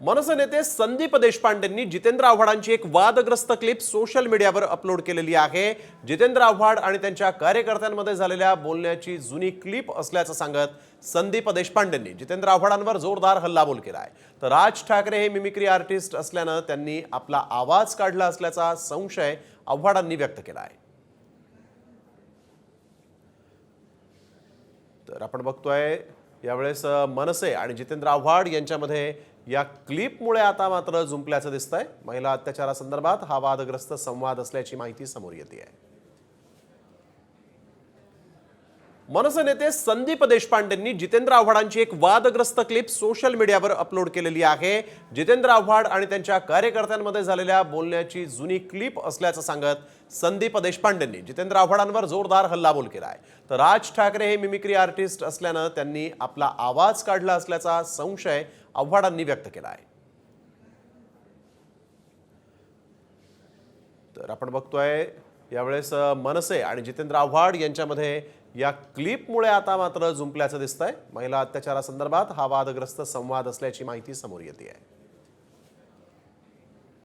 मनसे नेते संदीप देशपांडेंनी जितेंद्र आव्हाडांची एक वादग्रस्त क्लिप सोशल मीडियावर अपलोड केलेली आहे. जितेंद्र आव्हाड आणि त्यांच्या कार्यकर्त्यांमध्ये झालेल्या बोलण्याची जुनी क्लिप असल्याचं सांगत संदीप देशपांडेंनी जितेंद्र आव्हाडांवर जोरदार हल्लाबोल केला आहे तर राज ठाकरे हे मिमिक्री आर्टिस्ट असल्यानं त्यांनी आपला आवाज काढला असल्याचा संशय आव्हाडांनी व्यक्त केला आहे तर आपण बघतोय यावेळेस मनसे आणि जितेंद्र आव्हाड यांच्यामध्ये या क्लिपमुळे आता मात्र जुंपल्याचं दिसतंय. महिला अत्याचारासंदर्भात हा वादग्रस्त संवाद असल्याची माहिती समोर येते आहे मनसे नेते संदीप देशपांडेंनी जितेंद्र आव्हाडांची एक वादग्रस्त क्लिप सोशल मीडियावर अपलोड केलेली आहे. जितेंद्र आव्हाड आणि त्यांच्या कार्यकर्त्यांमध्ये झालेल्या बोलण्याची जुनी क्लिप असल्याचं सांगत संदीप देशपांडेंनी जितेंद्र आव्हाडांवर जोरदार हल्लाबोल केला आहे तर राज ठाकरे हे मिमिक्री आर्टिस्ट असल्यानं त्यांनी आपला आवाज काढला असल्याचा संशय आव्हाडांनी व्यक्त केला आहे तर आपण बघतोय यावेळेस मनसे आणि जितेंद्र आव्हाड यांच्यामध्ये या क्लिपमुळे आता मात्र जुंपल्याचं दिसतंय. महिला अत्याचारासंदर्भात हा वादग्रस्त संवाद असल्याची माहिती समोर येते आहे